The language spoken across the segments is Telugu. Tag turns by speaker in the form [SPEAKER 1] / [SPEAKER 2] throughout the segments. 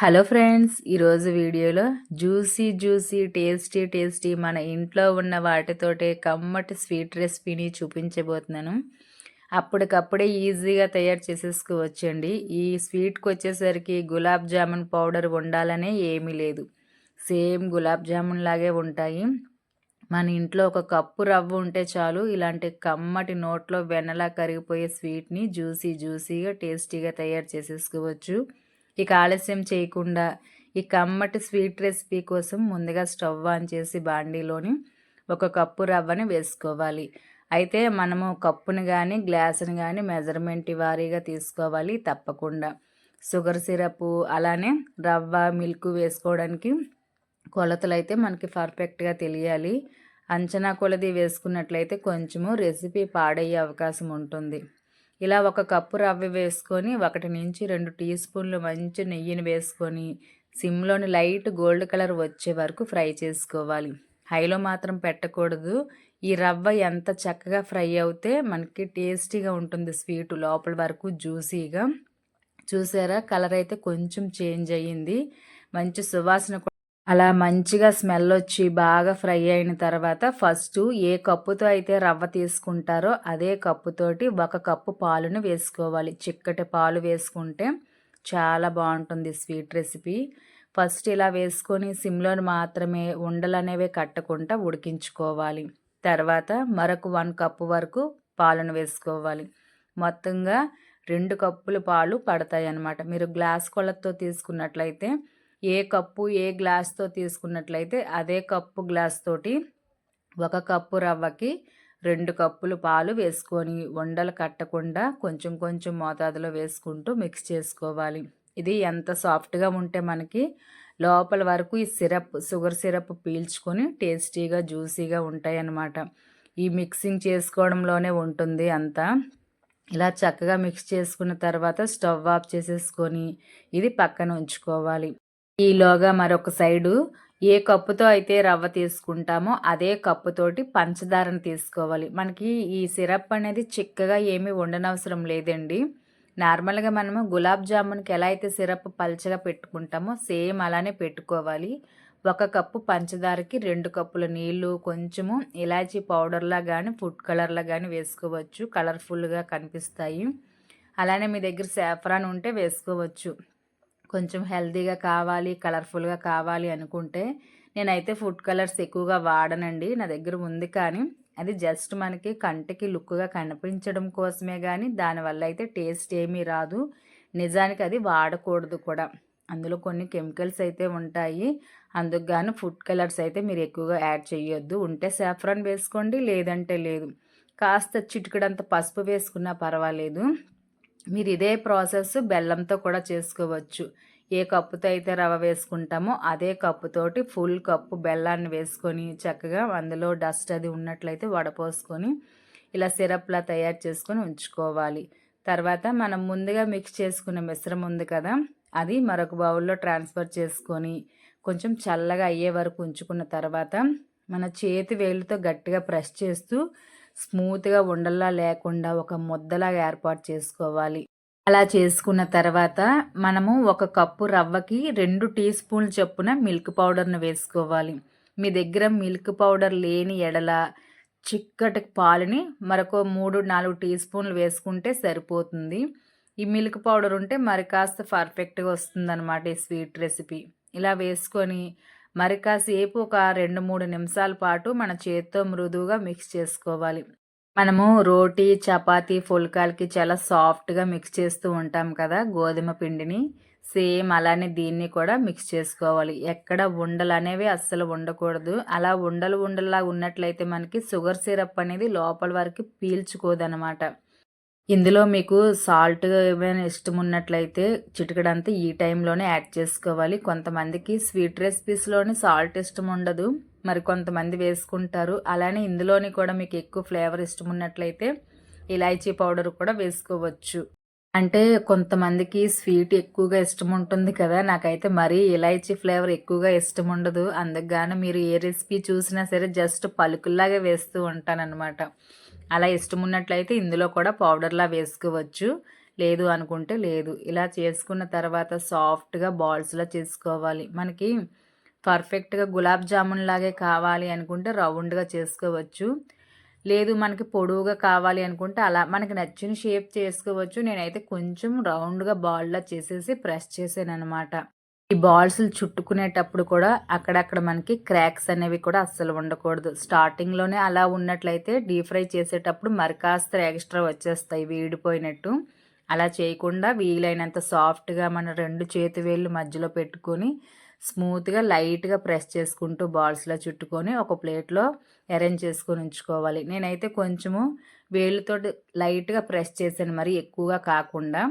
[SPEAKER 1] హలో ఫ్రెండ్స్ ఈరోజు వీడియోలో జ్యూసీ జ్యూసీ టేస్టీ టేస్టీ మన ఇంట్లో ఉన్న వాటితోటే కమ్మటి స్వీట్ రెసిపీని చూపించబోతున్నాను. అప్పటికప్పుడే ఈజీగా తయారు చేసేసుకోవచ్చండి. ఈ స్వీట్కి వచ్చేసరికి గులాబ్ జామున్ పౌడర్ ఉండాలనే ఏమీ లేదు. సేమ్ గులాబ్ జామున్ లాగే ఉంటాయి. మన ఇంట్లో ఒక కప్పు రవ్వ ఉంటే చాలు ఇలాంటి కమ్మటి నోట్లో వెన్నలా కరిగిపోయే స్వీట్ని జ్యూసీ జ్యూసీగా టేస్టీగా తయారు చేసేసుకోవచ్చు. ఇక ఆలస్యం చేయకుండా ఈ కమ్మటి స్వీట్ రెసిపీ కోసం ముందుగా స్టవ్ ఆన్ చేసి బాండీలోని ఒక కప్పు రవ్వని వేసుకోవాలి. అయితే మనము కప్పుని కానీ గ్లాసుని కానీ మెజర్మెంట్ వారీగా తీసుకోవాలి తప్పకుండా. షుగర్ సిరప్ అలానే రవ్వ మిల్క్ వేసుకోవడానికి కొలతలు అయితే మనకి పర్ఫెక్ట్గా తెలియాలి. అంచనా కొలది వేసుకున్నట్లయితే కొంచెము రెసిపీ పాడయ్యే అవకాశం ఉంటుంది. ఇలా ఒక కప్పు రవ్వ వేసుకొని ఒకటి నుంచి రెండు టీ స్పూన్లు మంచి నెయ్యిని వేసుకొని సిమ్లోని లైట్ గోల్డ్ కలర్ వచ్చే వరకు ఫ్రై చేసుకోవాలి. హైలో మాత్రం పెట్టకూడదు. ఈ రవ్వ ఎంత చక్కగా ఫ్రై అవుతే మనకి టేస్టీగా ఉంటుంది స్వీట్ లోపల వరకు జ్యూసీగా. చూసారా? కలర్ అయితే కొంచెం చేంజ్ అయ్యింది. మంచి సువాసన అలా మంచిగా స్మెల్ వచ్చి బాగా ఫ్రై అయిన తర్వాత ఫస్ట్ ఏ కప్పుతో అయితే రవ్వ తీసుకుంటారో అదే కప్పుతోటి ఒక కప్పు పాలును వేసుకోవాలి. చిక్కటి పాలు వేసుకుంటే చాలా బాగుంటుంది స్వీట్ రెసిపీ. ఫస్ట్ ఇలా వేసుకొని సిమ్లో మాత్రమే ఉండలు అనేవి కట్టకుండా ఉడికించుకోవాలి. తర్వాత మరొక వన్ కప్పు వరకు పాలను వేసుకోవాలి. మొత్తంగా రెండు కప్పులు పాలు పడతాయి అన్నమాట మీరు గ్లాస్ కొలతో తీసుకున్నట్లయితే ఏ కప్పు ఏ గ్లాస్తో తీసుకున్నట్లయితే అదే కప్పు గ్లాస్ తోటి ఒక కప్పు రవ్వకి రెండు కప్పులు పాలు వేసుకొని ఉండలు కట్టకుండా కొంచెం కొంచెం మోతాదులో వేసుకుంటూ మిక్స్ చేసుకోవాలి. ఇది ఎంత సాఫ్ట్గా ఉంటే మనకి లోపల వరకు ఈ సిరప్ షుగర్ సిరప్ పీల్చుకొని టేస్టీగా జ్యూసీగా ఉంటాయన్నమాట. ఈ మిక్సింగ్ చేసుకోవడంలోనే ఉంటుంది అంతా. ఇలా చక్కగా మిక్స్ చేసుకున్న తర్వాత స్టవ్ ఆఫ్ చేసేసుకొని ఇది పక్కన ఉంచుకోవాలి. ఈలోగా మరొక సైడు ఏ కప్పుతో అయితే రవ్వ తీసుకుంటామో అదే కప్పుతోటి పంచదారను తీసుకోవాలి. మనకి ఈ సిరప్ అనేది చిక్కగా ఏమీ ఉండనవసరం లేదండి. నార్మల్గా మనము గులాబ్ జామున్కి ఎలా అయితే సిరప్ పల్చగా పెట్టుకుంటామో సేమ్ అలానే పెట్టుకోవాలి. ఒక కప్పు పంచదారకి రెండు కప్పుల నీళ్ళు కొంచెము ఇలాచీ పౌడర్లా కానీ ఫుడ్ కలర్లా కానీ వేసుకోవచ్చు. కలర్ఫుల్గా కనిపిస్తాయి. అలానే మీ దగ్గర సాఫ్రాన్ ఉంటే వేసుకోవచ్చు. కొంచెం హెల్తీగా కావాలి కలర్ఫుల్గా కావాలి అనుకుంటే నేనైతే ఫుడ్ కలర్స్ ఎక్కువగా వాడనండి. నా దగ్గర ఉంది కానీ అది జస్ట్ మనకి కంటికి లుక్గా కనిపించడం కోసమే కానీ దానివల్ల అయితే టేస్ట్ ఏమీ రాదు. నిజానికి అది వాడకూడదు కూడా. అందులో కొన్ని కెమికల్స్ అయితే ఉంటాయి. అందుకు గాను ఫుడ్ కలర్స్ అయితే మీరు ఎక్కువగా యాడ్ చేయొద్దు ఉంటే సాఫ్రాన్ వేసుకోండి లేదంటే లేదు. కాస్త చిటికడంత పసుపు వేసుకున్నా పర్వాలేదు. మీరు ఇదే ప్రాసెస్ బెల్లంతో కూడా చేసుకోవచ్చు. ఏ కప్పుతో అయితే రవ వేసుకుంటామో అదే కప్పుతోటి ఫుల్ కప్పు బెల్లాన్ని వేసుకొని చక్కగా అందులో డస్ట్ అది ఉన్నట్లయితే వడపోసుకొని ఇలా సిరప్లా తయారు చేసుకొని ఉంచుకోవాలి. తర్వాత మనం ముందుగా మిక్స్ చేసుకున్న మిశ్రమం ఉంది కదా అది మరొక బౌల్లో ట్రాన్స్ఫర్ చేసుకొని కొంచెం చల్లగా అయ్యే వరకు ఉంచుకున్న తర్వాత మన చేతి వేలుతో గట్టిగా ప్రెస్ చేస్తూ స్మూత్గా ఉండల్లా లేకుండా ఒక ముద్దలాగా ఏర్పాటు చేసుకోవాలి. అలా చేసుకున్న తర్వాత మనము ఒక కప్పు రవ్వకి రెండు టీ స్పూన్లు చొప్పున మిల్క్ పౌడర్ను వేసుకోవాలి. మీ దగ్గర మిల్క్ పౌడర్ లేని ఎడల చిక్కటి పాలని మరొక మూడు నాలుగు టీ స్పూన్లు వేసుకుంటే సరిపోతుంది. ఈ మిల్క్ పౌడర్ ఉంటే మరి కాస్త పర్ఫెక్ట్గా వస్తుందన్నమాట ఈ స్వీట్ రెసిపీ. ఇలా వేసుకొని మరి కాసేపు ఒక రెండు మూడు నిమిషాల పాటు మన చేత్తో మృదువుగా మిక్స్ చేసుకోవాలి. మనము రోటీ చపాతి ఫుల్కాలకి చాలా సాఫ్ట్గా మిక్స్ చేస్తూ ఉంటాం కదా గోధుమ పిండిని. సేమ్ అలానే దీన్ని కూడా మిక్స్ చేసుకోవాలి. ఎక్కడ ఉండలు అనేవి అస్సలు ఉండకూడదు. అలా ఉండలు ఉండలా ఉన్నట్లయితే మనకి షుగర్ సిరప్ అనేది లోపల వరకు పీల్చుకోదనమాట ఇందులో మీకు సాల్ట్ ఏమైనా ఇష్టం ఉన్నట్లయితే చిటికడంతా ఈ టైంలోనే యాడ్ చేసుకోవాలి. కొంతమందికి స్వీట్ రెసిపీస్లోని సాల్ట్ ఇష్టం ఉండదు. మరి కొంతమంది వేసుకుంటారు. అలానే ఇందులోని కూడా మీకు ఎక్కువ ఫ్లేవర్ ఇష్టం ఉన్నట్లయితే ఇలాచీ పౌడర్ కూడా వేసుకోవచ్చు. అంటే కొంతమందికి స్వీట్ ఎక్కువగా ఇష్టం ఉంటుంది కదా. నాకైతే మరీ ఇలాచీ ఫ్లేవర్ ఎక్కువగా ఇష్టం ఉండదు. అందుకు మీరు ఏ రెసిపీ చూసినా సరే జస్ట్ పలుకుల్లాగా వేస్తూ ఉంటానన్నమాట. అలా ఇష్టం ఉన్నట్లయితే ఇందులో కూడా పౌడర్లా వేసుకోవచ్చు. లేదు అనుకుంటే లేదు. ఇలా చేసుకున్న తర్వాత సాఫ్ట్గా బాల్స్లా చేసుకోవాలి. మనకి పర్ఫెక్ట్గా గులాబ్ జామున్ లాగే కావాలి అనుకుంటే రౌండ్గా చేసుకోవచ్చు. లేదు మనకి పొడవుగా కావాలి అనుకుంటే అలా మనకి నచ్చిన షేప్ చేసుకోవచ్చు. నేనైతే కొంచెం రౌండ్గా బాల్లా చేసేసి ప్రెస్ చేసాను అనమాట ఈ బాల్స్ చుట్టుకునేటప్పుడు కూడా అక్కడక్కడ మనకి క్రాక్స్ అనేవి కూడా అస్సలు ఉండకూడదు. స్టార్టింగ్లోనే అలా ఉన్నట్లయితే డీప్ ఫ్రై చేసేటప్పుడు మరి కాస్త ఎక్స్ట్రా వచ్చేస్తాయి వీడిపోయినట్టు. అలా చేయకుండా వీలైనంత సాఫ్ట్గా మన రెండు చేతి వేళ్ళు మధ్యలో పెట్టుకొని స్మూత్గా లైట్గా ప్రెస్ చేసుకుంటూ బాల్స్లో చుట్టుకొని ఒక ప్లేట్లో అరేంజ్ చేసుకొని ఉంచుకోవాలి. నేనైతే కొంచెము వేళ్ళతో లైట్గా ప్రెస్ చేశాను. మరి ఎక్కువగా కాకుండా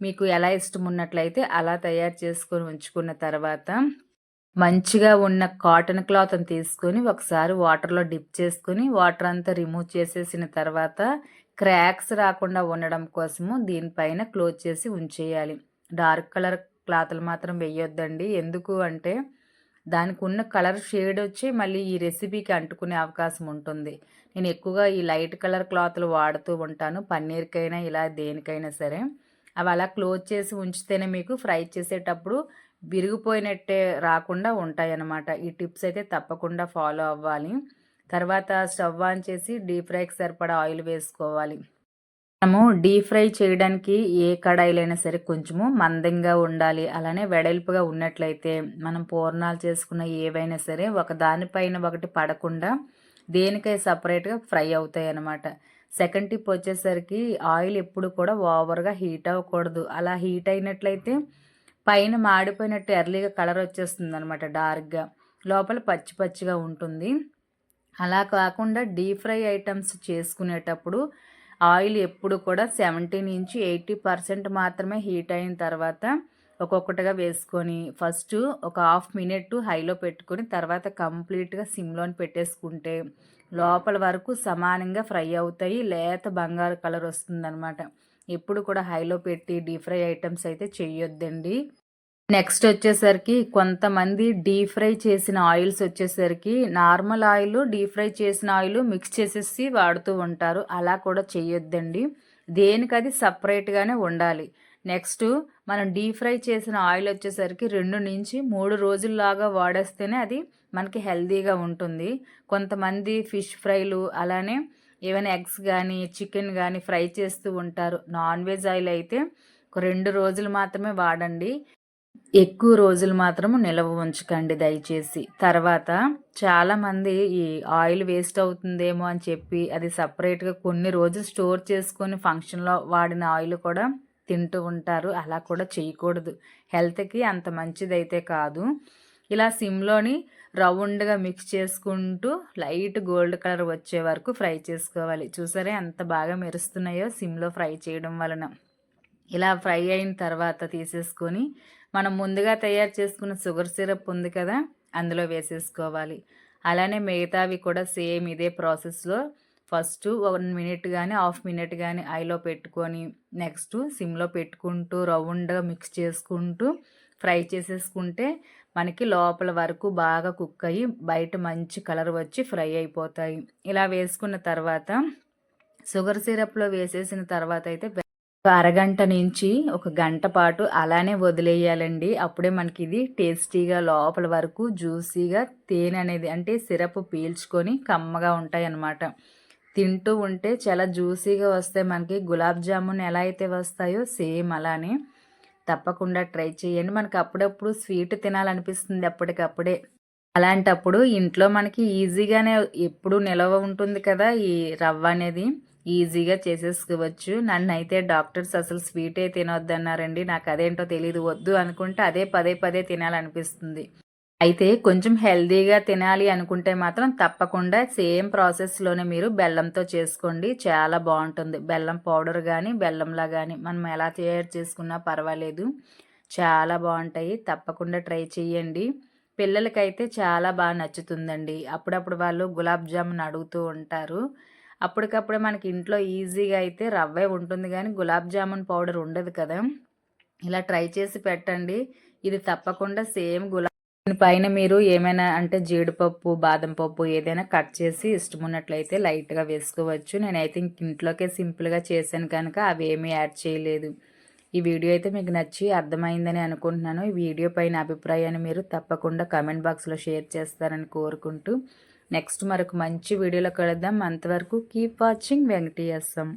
[SPEAKER 1] మీకు ఎలా ఇష్టం ఉన్నట్లయితే అలా తయారు చేసుకొని ఉంచుకున్న తర్వాత మంచిగా ఉన్న కాటన్ క్లాత్ని తీసుకొని ఒకసారి వాటర్లో డిప్ చేసుకొని వాటర్ అంతా రిమూవ్ చేసేసిన తర్వాత క్రాక్స్ రాకుండా ఉండడం కోసము దీనిపైన క్లోజ్ చేసి ఉంచేయాలి. డార్క్ కలర్ క్లాత్లు మాత్రం వేయొద్దండి. ఎందుకు అంటే దానికి ఉన్న కలర్ షేడ్ వచ్చి మళ్ళీ ఈ రెసిపీకి అంటుకునే అవకాశం ఉంటుంది. నేను ఎక్కువగా ఈ లైట్ కలర్ క్లాత్లు వాడుతూ ఉంటాను. పన్నీర్కైనా ఇలా దేనికైనా సరే. అవి అలా క్లోజ్ చేసి ఉంచితేనే మీకు ఫ్రై చేసేటప్పుడు విరిగిపోయినట్టే రాకుండా ఉంటాయి అన్నమాట ఈ టిప్స్ అయితే తప్పకుండా ఫాలో అవ్వాలి. తర్వాత స్టవ్ ఆన్ చేసి డీప్ ఫ్రైకి సరిపడా ఆయిల్ వేసుకోవాలి. మనము డీప్ ఫ్రై చేయడానికి ఏ కడాయిలైనా సరే కొంచెము మందంగా ఉండాలి. అలానే వెడల్పుగా ఉన్నట్లయితే మనం పూర్ణాలు చేసుకున్న ఏవైనా సరే ఒక దానిపైన ఒకటి పడకుండా దేనికై సపరేట్గా ఫ్రై అవుతాయి అన్నమాట సెకండ్ టిప్ వచ్చేసరికి ఆయిల్ ఎప్పుడు కూడా ఓవర్గా హీట్ అవ్వకూడదు. అలా హీట్ అయినట్లయితే పైన మాడిపోయినట్టు ఎర్లీగా కలర్ వచ్చేస్తుంది అనమాట డార్క్గా. లోపల పచ్చి పచ్చిగా ఉంటుంది. అలా కాకుండా డీప్ ఫ్రై ఐటమ్స్ చేసుకునేటప్పుడు ఆయిల్ ఎప్పుడు కూడా సెవెంటీ నుంచి ఎయిటీ పర్సెంట్ మాత్రమే హీట్ అయిన తర్వాత ఒక్కొక్కటిగా వేసుకొని ఫస్ట్ ఒక హాఫ్ మినిట్ హైలో పెట్టుకొని తర్వాత కంప్లీట్గా సిమ్లోని పెట్టేసుకుంటే లోపల వరకు సమానంగా ఫ్రై అవుతాయి లేత బంగారు కలర్ వస్తుందన్నమాట. ఎప్పుడు కూడా హైలో పెట్టి డీప్ ఫ్రై ఐటమ్స్ అయితే చేయొద్దండి నెక్స్ట్ వచ్చేసరికి కొంతమంది డీప్ ఫ్రై చేసిన ఆయిల్స్ వచ్చేసరికి నార్మల్ ఆయిల్ డీప్ ఫ్రై చేసిన ఆయిల్ మిక్స్ చేసేసి వాడుతూ ఉంటారు. అలా కూడా చేయొద్దండి దేనికి అది సపరేట్గానే ఉండాలి. నెక్స్ట్ మనం డీప్ ఫ్రై చేసిన ఆయిల్ వచ్చేసరికి రెండు నుంచి మూడు రోజుల్లాగా వాడేస్తేనే అది మనకి హెల్తీగా ఉంటుంది. కొంతమంది ఫిష్ ఫ్రైలు అలానే ఏమైనా ఎగ్స్ కానీ చికెన్ కానీ ఫ్రై చేస్తూ ఉంటారు. నాన్ వెజ్ ఆయిల్ అయితే ఒక రెండు రోజులు మాత్రమే వాడండి. ఎక్కువ రోజులు మాత్రము నిల్వ ఉంచకండి దయచేసి. తర్వాత చాలామంది ఈ ఆయిల్ వేస్ట్ అవుతుందేమో అని చెప్పి అది సపరేట్గా కొన్ని రోజులు స్టోర్ చేసుకొని ఫంక్షన్లో వాడిన ఆయిల్ కూడా తింటూ ఉంటారు. అలా కూడా చేయకూడదు. హెల్త్కి అంత మంచిదైతే కాదు. ఇలా సిమ్లోని రౌండ్గా మిక్స్ చేసుకుంటూ లైట్ గోల్డ్ కలర్ వచ్చే వరకు ఫ్రై చేసుకోవాలి. చూసారే ఎంత బాగా మెరుస్తున్నాయో సిమ్లో ఫ్రై చేయడం వలన. ఇలా ఫ్రై అయిన తర్వాత తీసేసుకొని మనం ముందుగా తయారు చేసుకున్న షుగర్ సిరప్ ఉంది కదా అందులో వేసేసుకోవాలి. అలానే మిగతావి కూడా సేమ్ ఇదే ప్రాసెస్లో ఫస్ట్ వన్ మినిట్ కానీ హాఫ్ మినిట్ కానీ ఐలో పెట్టుకొని నెక్స్ట్ సిమ్లో పెట్టుకుంటూ రౌండ్గా మిక్స్ చేసుకుంటూ ఫ్రై చేసేసుకుంటే మనకి లోపల వరకు బాగా కుక్ అయ్యి బయట మంచి కలర్ వచ్చి ఫ్రై అయిపోతాయి. ఇలా వేసుకున్న తర్వాత షుగర్ సిరప్లో వేసేసిన తర్వాత అయితే అరగంట నుంచి ఒక గంట పాటు అలానే వదిలేయాలండి. అప్పుడే మనకి ఇది టేస్టీగా లోపల వరకు జ్యూసీగా తేనె అనేది అంటే సిరప్ పీల్చుకొని కమ్మగా ఉంటాయి అన్నమాట తింటూ ఉంటే చాలా జ్యూసీగా వస్తాయి. మనకి గులాబ్ జామున్ ఎలా అయితే వస్తాయో సేమ్ అలానే. తప్పకుండా ట్రై చేయండి. మనకి అప్పుడప్పుడు స్వీట్ తినాలనిపిస్తుంది అప్పటికప్పుడే. అలాంటప్పుడు ఇంట్లో మనకి ఈజీగానే ఎప్పుడు నిలవ ఉంటుంది కదా ఈ రవ్వ అనేది. ఈజీగా చేసేసుకోవచ్చు. నన్ను అయితే డాక్టర్స్ అసలు స్వీటే తినొద్దన్నారండి. నాకు అదేంటో తెలియదు వద్దు అనుకుంటే అదే పదే పదే తినాలనిపిస్తుంది. అయితే కొంచెం హెల్దీగా తినాలి అనుకుంటే మాత్రం తప్పకుండా సేమ్ ప్రాసెస్లోనే మీరు బెల్లంతో చేసుకోండి. చాలా బాగుంటుంది. బెల్లం పౌడర్ కానీ బెల్లంలా కానీ మనం ఎలా తయారు చేసుకున్నా పర్వాలేదు. చాలా బాగుంటాయి. తప్పకుండా ట్రై చేయండి. పిల్లలకైతే చాలా బాగా నచ్చుతుందండి. అప్పుడప్పుడు వాళ్ళు గులాబ్ జామున్ అడుగుతూ ఉంటారు. అప్పటికప్పుడే మనకి ఇంట్లో ఈజీగా అయితే రవ్వే ఉంటుంది కానీ గులాబ్ జామున్ పౌడర్ ఉండదు కదా. ఇలా ట్రై చేసి పెట్టండి. ఇది తప్పకుండా సేమ్ గులాబ్ పైన మీరు ఏమైనా అంటే జీడిపప్పు బాదం పప్పు ఏదైనా కట్ చేసి ఇష్టం ఉన్నట్లయితే లైట్గా వేసుకోవచ్చు. నేనైతే ఇంట్లోకే సింపుల్గా చేశాను కనుక అవి ఏమీ యాడ్ చేయలేదు. ఈ వీడియో అయితే మీకు నచ్చి అర్థమైందని అనుకుంటున్నాను. ఈ వీడియో పైన అభిప్రాయాన్ని మీరు తప్పకుండా కమెంట్ బాక్స్లో షేర్ చేస్తారని కోరుకుంటూ నెక్స్ట్ మరొక మంచి వీడియోలో కలుద్దాం. అంతవరకు కీప్ వాచింగ్ వెంకటేశం.